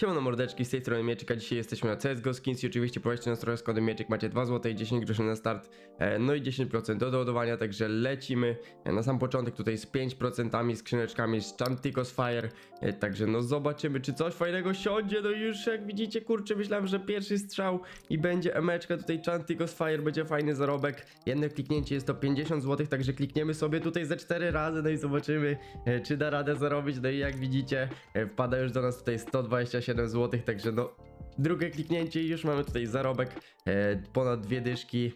Siemano mordeczki, z tej strony Mieczyk, a dzisiaj jesteśmy na CSGO Skins i oczywiście prowadźcie nas trochę z kodem Mieczyk, macie 2 zł i 10 groszy na start, e, no i 10% do doładowania, także lecimy. E, na sam początek tutaj z 5% skrzyneczkami z Chanticos Fire, e, także no zobaczymy czy coś fajnego siądzie, no już jak widzicie kurczę myślałem, że pierwszy strzał i będzie emeczka. Tutaj Chanticos Fire, będzie fajny zarobek, jedno kliknięcie jest to 50 zł, także klikniemy sobie tutaj ze 4 razy, no i zobaczymy czy da radę zarobić, no i jak widzicie wpada już do nas tutaj 127 zł, także no drugie kliknięcie i już mamy tutaj zarobek e, ponad dwie dyszki.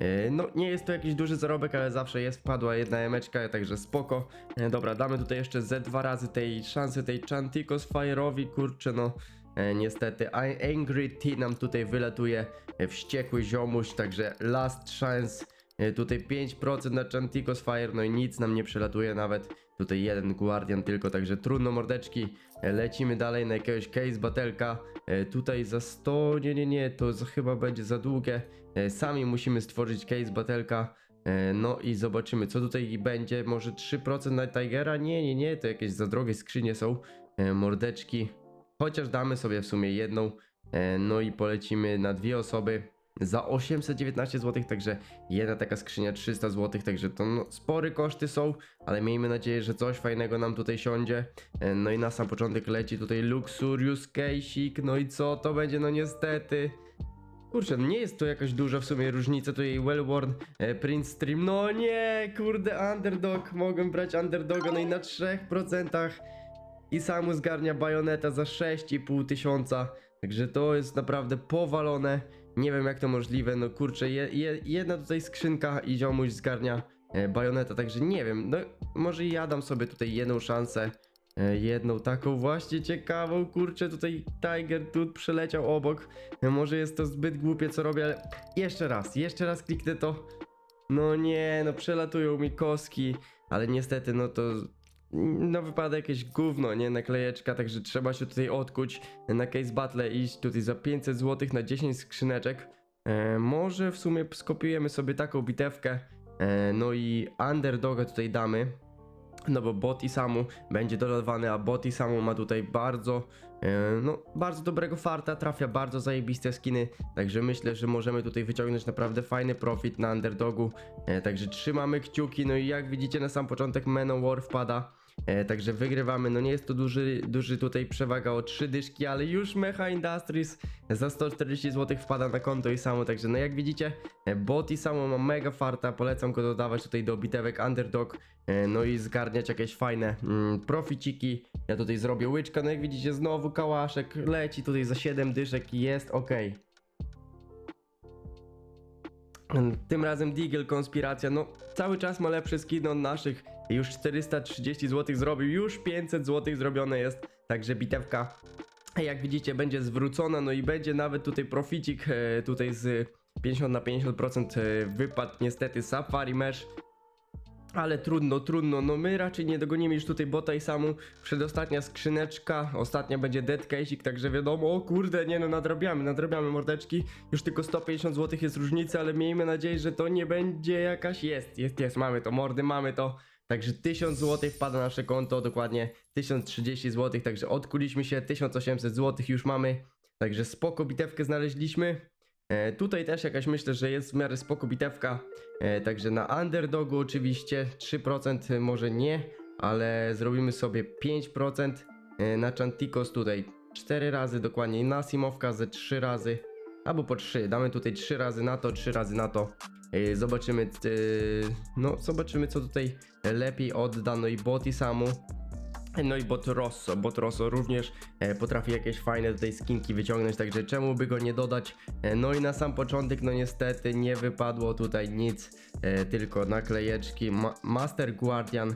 E, No, nie jest to jakiś duży zarobek, ale zawsze jest, wpadła jedna emeczka, także spoko. E, Dobra, damy tutaj jeszcze ze dwa razy tej szansy tej Chanticos Fire'owi, kurczę no. E, niestety, Angry T nam tutaj wylatuje, e, wściekły ziomuś, także last chance. E, Tutaj 5% na Chanticos Fire, no i nic nam nie przelatuje nawet. Tutaj jeden Guardian tylko, także trudno mordeczki. Lecimy dalej na jakiegoś case batelka. E, Tutaj za 100, nie, nie, nie, to chyba będzie za długie. E, Sami musimy stworzyć case batelka. E, No i zobaczymy, co tutaj będzie. Może 3% na Tigera? Nie, nie, nie, to jakieś za drogie skrzynie są. Mordeczki. Chociaż damy sobie w sumie jedną. No i polecimy na dwie osoby za 819 zł, także jedna taka skrzynia 300 zł, także to no, spory koszty są, ale miejmy nadzieję, że coś fajnego nam tutaj siądzie. E, No i na sam początek leci tutaj Luxurious Case'ik, no i co to będzie? No niestety. Kurczę, nie jest to jakaś duża w sumie różnica, tutaj Wellworn, e, Prince Stream, no nie, kurde, Underdog, mogłem brać Underdoga, no i na 3% i samu zgarnia bajoneta za 6,5 tysiąca, także to jest naprawdę powalone, nie wiem jak to możliwe, no kurczę, je, je, jedna tutaj skrzynka i ziomuś zgarnia e, bajoneta, także nie wiem, no może ja dam sobie tutaj jedną szansę, e, jedną taką właśnie ciekawą, kurczę, tutaj Tiger tu przeleciał obok, e, może jest to zbyt głupie co robię, ale jeszcze raz, jeszcze raz kliknę to, no nie, no przelatują mi koski, ale niestety no to no wypada jakieś gówno, nie, naklejeczka, także trzeba się tutaj odkuć. Na case battle iść tutaj za 500 zł na 10 skrzyneczek. E, może w sumie skopiujemy sobie taką bitewkę, e, no i underdoga tutaj damy. No bo bot i samu będzie dodawany, a bot i samu ma tutaj bardzo, e, no bardzo dobrego farta, trafia bardzo zajebiste skiny, także myślę, że możemy tutaj wyciągnąć naprawdę fajny profit na underdogu, e, także trzymamy kciuki, no i jak widzicie na sam początek Manowar wpada, e, także wygrywamy, no nie jest to duży, duży tutaj przewaga o 3 dyszki, ale już Mecha Industries za 140 zł wpada na konto i samo, także no jak widzicie, e, bot i samo ma mega farta, polecam go dodawać tutaj do bitewek underdog, e, no i zgarniać jakieś fajne mm, proficiki. Ja tutaj zrobię łyczka, no jak widzicie znowu kałaszek leci tutaj za 7 dyszek i jest ok. Tym razem Deagle Konspiracja, no cały czas ma lepsze skin od naszych. Już 430 zł zrobił, już 500 zł zrobione jest, także bitewka jak widzicie będzie zwrócona, no i będzie nawet tutaj proficik e, tutaj z 50 na 50% e, wypadł niestety Safari Mesh. Ale trudno, trudno, no my raczej nie dogonimy już tutaj bota i samu. Przedostatnia skrzyneczka, ostatnia będzie dead case'ik, także wiadomo, o kurde, nie no, nadrabiamy, nadrabiamy mordeczki. Już tylko 150 zł jest różnica, ale miejmy nadzieję, że to nie będzie jakaś, jest, jest, jest, mamy to, mordy, mamy to. Także 1000 zł wpada na nasze konto, dokładnie 1030 zł, także odkuliśmy się, 1800 zł już mamy. Także spoko bitewkę znaleźliśmy. E, tutaj też jakaś myślę, że jest w miarę spoko bitewka. E, także na underdogu oczywiście 3% może nie, ale zrobimy sobie 5% e, na Chanticos tutaj 4 razy dokładnie na Simowka ze 3 razy. Albo po 3, damy tutaj 3 razy na to, 3 razy na to. E, Zobaczymy, e, no zobaczymy co tutaj lepiej odda, no i Boti samu. No i Bot Rosso, Bot Rosso również e, potrafi jakieś fajne tutaj skinki wyciągnąć, także czemu by go nie dodać? No i na sam początek, no niestety nie wypadło tutaj nic, tylko naklejeczki Ma Master Guardian.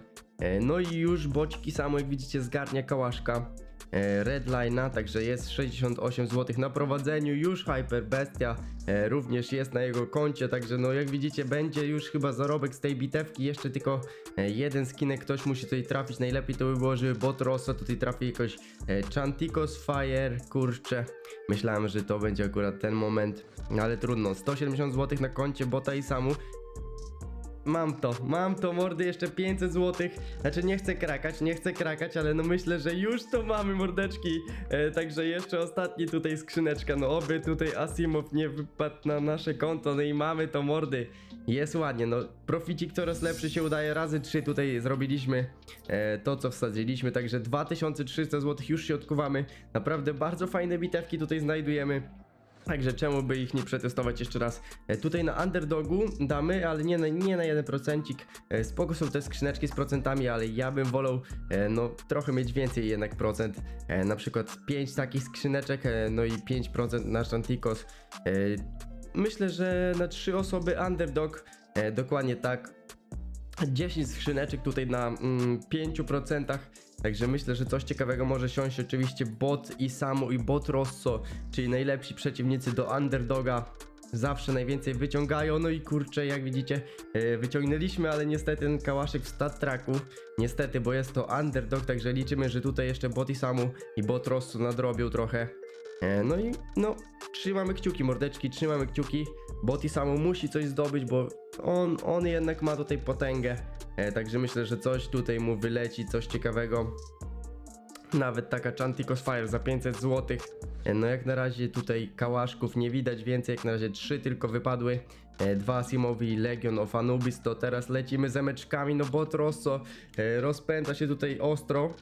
No i już boćki samo jak widzicie zgarnia kałaszka. E, Redline'a, także jest 68 zł na prowadzeniu, już Hyper Bestia e, również jest na jego koncie, także no jak widzicie będzie już chyba zarobek z tej bitewki, jeszcze tylko e, jeden skinek ktoś musi tutaj trafić, najlepiej to by było, żeby Bot Rosso tutaj trafi jakoś Chanticos Fire, kurczę, myślałem, że to będzie akurat ten moment, ale trudno, 170 zł na koncie Bota i Samu, mam to, mam to mordy, jeszcze 500 zł. Znaczy nie chcę krakać, nie chcę krakać, ale no myślę, że już to mamy mordeczki. E, także jeszcze ostatni tutaj skrzyneczka, no oby tutaj Asimow nie wypadł na nasze konto, no i mamy to mordy. Jest ładnie, no proficik coraz lepszy się udaje, razy 3 tutaj zrobiliśmy e, to co wsadziliśmy, także 2300 zł już się odkuwamy. Naprawdę bardzo fajne bitewki tutaj znajdujemy. Także czemu by ich nie przetestować jeszcze raz? E, tutaj na underdogu damy, ale nie na, nie na 1%. E, spoko są te skrzyneczki z procentami, ale ja bym wolał e, no trochę mieć więcej jednak procent. Na przykład 5 takich skrzyneczek, no i 5% na Shantikos. Myślę, że na 3 osoby underdog, dokładnie tak. 10 skrzyneczek tutaj na mm, 5%. Także myślę, że coś ciekawego może siąść. Oczywiście bot i Samu i bot Rosso, czyli najlepsi przeciwnicy do underdoga. Zawsze najwięcej wyciągają, no i kurczę, jak widzicie, e, wyciągnęliśmy, ale niestety ten kałaszek w stat tracku. Niestety, bo jest to underdog, także liczymy, że tutaj jeszcze bot i Samu i bot Rosso nadrobią trochę. E, No i no, trzymamy kciuki, mordeczki, trzymamy kciuki. Boti samo musi coś zdobyć, bo on, on jednak ma tutaj potęgę. E, także myślę, że coś tutaj mu wyleci, coś ciekawego. Nawet taka Chanticos Fire za 500 zł. E, no jak na razie tutaj kałaszków nie widać więcej, jak na razie 3 tylko wypadły. E, Dwa Simowi Legion of Anubis, to teraz lecimy zemeczkami, no bot Rosso e, rozpędza się tutaj ostro.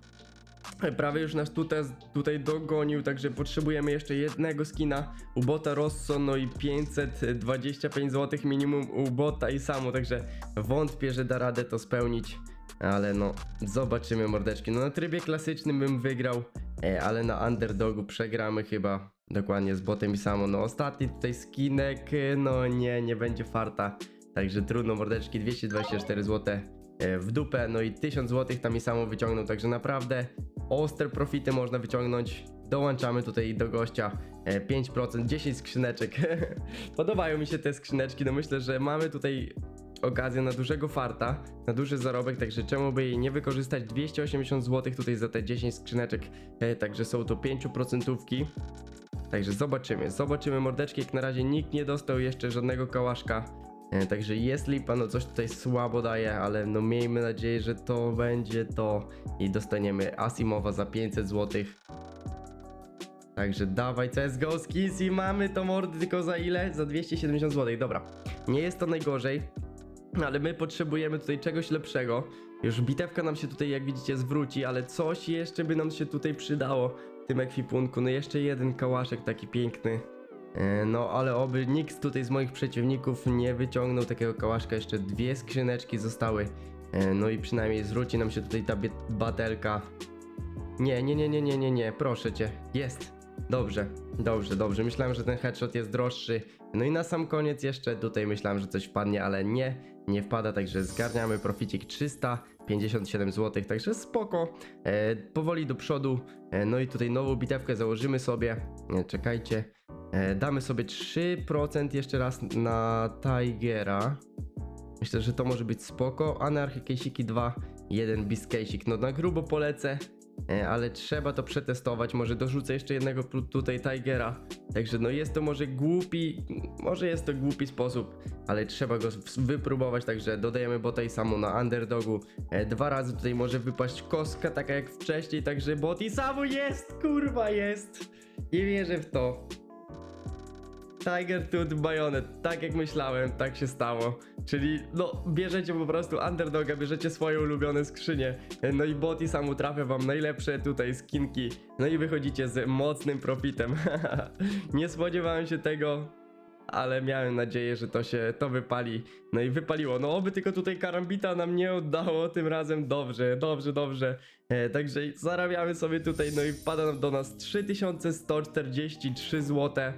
Prawie już nas tutaj, tutaj dogonił, także potrzebujemy jeszcze jednego skina u bota Rosso, no i 525 zł minimum u bota i samo, także wątpię, że da radę to spełnić. Ale no, zobaczymy mordeczki. No na trybie klasycznym bym wygrał, e, ale na underdogu przegramy chyba dokładnie z botem i samo. No ostatni tutaj skinek, e, no nie, nie będzie farta. Także trudno mordeczki, 224 zł e, w dupę, no i 1000 zł tam i samo wyciągnął, także naprawdę ostre profity można wyciągnąć. Dołączamy tutaj do gościa e, 5%, 10 skrzyneczek. Podobają mi się te skrzyneczki, no myślę, że mamy tutaj okazję na dużego farta, na duży zarobek, także czemu by jej nie wykorzystać 280 zł tutaj za te 10 skrzyneczek, e, także są to 5%. Także zobaczymy, zobaczymy mordeczki, jak na razie nikt nie dostał jeszcze żadnego kałaszka. E, Także jest lipa, no coś tutaj słabo daje, ale no miejmy nadzieję, że to będzie to i dostaniemy Asimowa za 500 zł. Także dawaj CSGO skins i mamy to mordy tylko za ile? Za 270 zł, dobra. Nie jest to najgorzej, ale my potrzebujemy tutaj czegoś lepszego. Już bitewka nam się tutaj, jak widzicie, zwróci, ale coś jeszcze by nam się tutaj przydało w tym ekwipunku. No jeszcze jeden kałaszek taki piękny. E, No, ale oby nikt tutaj z moich przeciwników nie wyciągnął takiego kałaszka. Jeszcze dwie skrzyneczki zostały. E, No i przynajmniej zwróci nam się tutaj ta batelka. Nie, nie, nie, nie, nie, nie, nie, proszę cię. Jest. Dobrze, dobrze, dobrze. Myślałem, że ten headshot jest droższy. No i na sam koniec jeszcze tutaj myślałem, że coś wpadnie, ale nie, nie wpada, także zgarniamy proficik 357 zł, także spoko. E, powoli do przodu. E, no i tutaj nową bitewkę założymy sobie. E, czekajcie. E, damy sobie 3% jeszcze raz na Tigera. Myślę, że to może być spoko. Anarchy Kejsiki 2, jeden Beast Kejsik. No na grubo polecę, ale trzeba to przetestować. Może dorzucę jeszcze jednego tutaj Tigera. Także no jest to może głupi, może jest to głupi sposób, ale trzeba go wypróbować. Także dodajemy bota i samu na underdogu. E, dwa razy tutaj może wypaść kostka, taka jak wcześniej. Także bot i samu jest, kurwa jest. Nie wierzę w to. Tiger Tooth Bayonet, tak jak myślałem, tak się stało. Czyli, no, bierzecie po prostu underdoga, bierzecie swoje ulubione skrzynie, no i bot i samu trafia wam najlepsze tutaj skinki, no i wychodzicie z mocnym profitem. Nie spodziewałem się tego, ale miałem nadzieję, że to się, to wypali. No i wypaliło. No oby tylko tutaj karambita nam nie oddało, tym razem dobrze, dobrze, dobrze. E, także zarabiamy sobie tutaj, no i wpada nam do nas 3143 zł.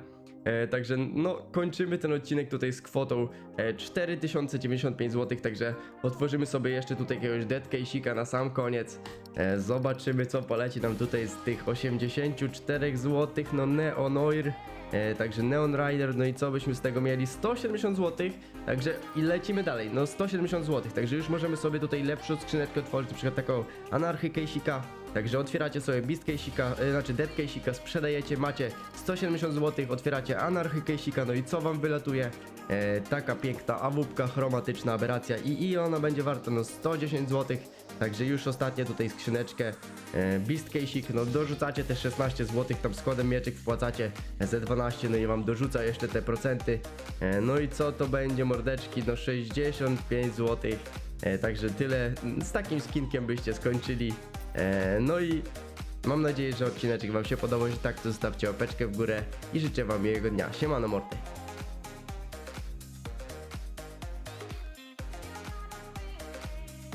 E, także no kończymy ten odcinek tutaj z kwotą e, 4095 zł, także otworzymy sobie jeszcze tutaj jakiegoś dead case'ika na sam koniec. E, zobaczymy co poleci nam tutaj z tych 84 zł, no Neon Oir. E, także Neon Rider, no i co byśmy z tego mieli? 170 zł, także i lecimy dalej, no 170 zł, także już możemy sobie tutaj lepszą skrzyneczkę otworzyć, na przykład taką Anarchy Case'ika, także otwieracie sobie Beast Case'ika, e, znaczy Dead Case'ika, sprzedajecie, macie 170 zł, otwieracie Anarchy Case'ika, no i co wam wylatuje? e, taka piękna awupka chromatyczna aberracja i, i ona będzie warta no 110 zł. Także już ostatnio tutaj skrzyneczkę e, Beast Case'ik, no dorzucacie te 16 zł, tam z kodem mieczyk wpłacacie ze 12, no i wam dorzuca jeszcze te procenty. E, no i co to będzie mordeczki? No 65 zł. E, także tyle, z takim skinkiem byście skończyli. E, no i mam nadzieję, że odcineczek wam się podobał, że tak to zostawcie łapeczkę w górę i życzę wam miłego dnia. Siemano mordy.